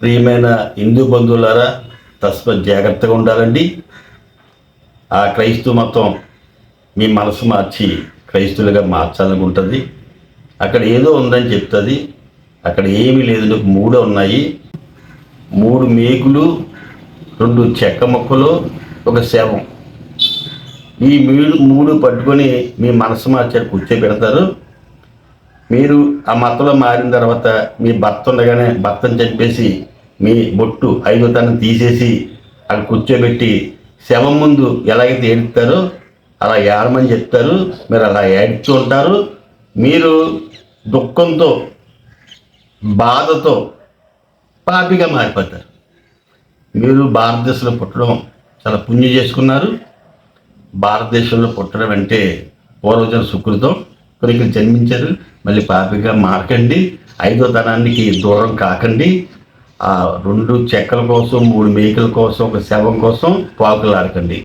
ప్రియమైన హిందూ బంధువులారా తస్మ జాగ్రత్తగా ఉండాలండి. ఆ క్రైస్తవ మతం మీ మనసు మార్చి క్రైస్తువులుగా మార్చాలనుకుంటుంది అక్కడ ఏదో ఉందని చెప్తుంది. అక్కడ ఏమీ లేదు నీకు మూడు ఉన్నాయి. మూడు మేకులు రెండు చెక్క మొక్కలు ఒక శవం. ఈ మూడు మూడు పట్టుకొని మీ మనసు మార్చారు కూర్చోబెడతారు మీరు ఆ మతంలో మారిన తర్వాత మీ భర్త ఉండగానే భర్తను చంపేసి మీ బొట్టు ఐదో తనం తీసేసి అక్కడ కూర్చోబెట్టి శవం ముందు ఎలాగైతే ఏడుతారో అలా ఏడమని చెప్తారు. మీరు అలా ఏడుస్తూ ఉంటారు. మీరు దుఃఖంతో బాధతో పాపిగా మారిపోతారు. మీరు భారతదేశంలో పుట్టడం చాలా పుణ్యం చేసుకున్నారు. భారతదేశంలో పుట్టడం అంటే పూర్వజన సుకృతం. ఇక్కడ జన్మించారు. మళ్ళీ పాపిగా మారకండి. ఐదో తనానికి దూరం కాకండి. ఆ రెండు చెక్కల కోసం మూడు మేకల కోసం ఒక శవం కోసం పాకులాడకండి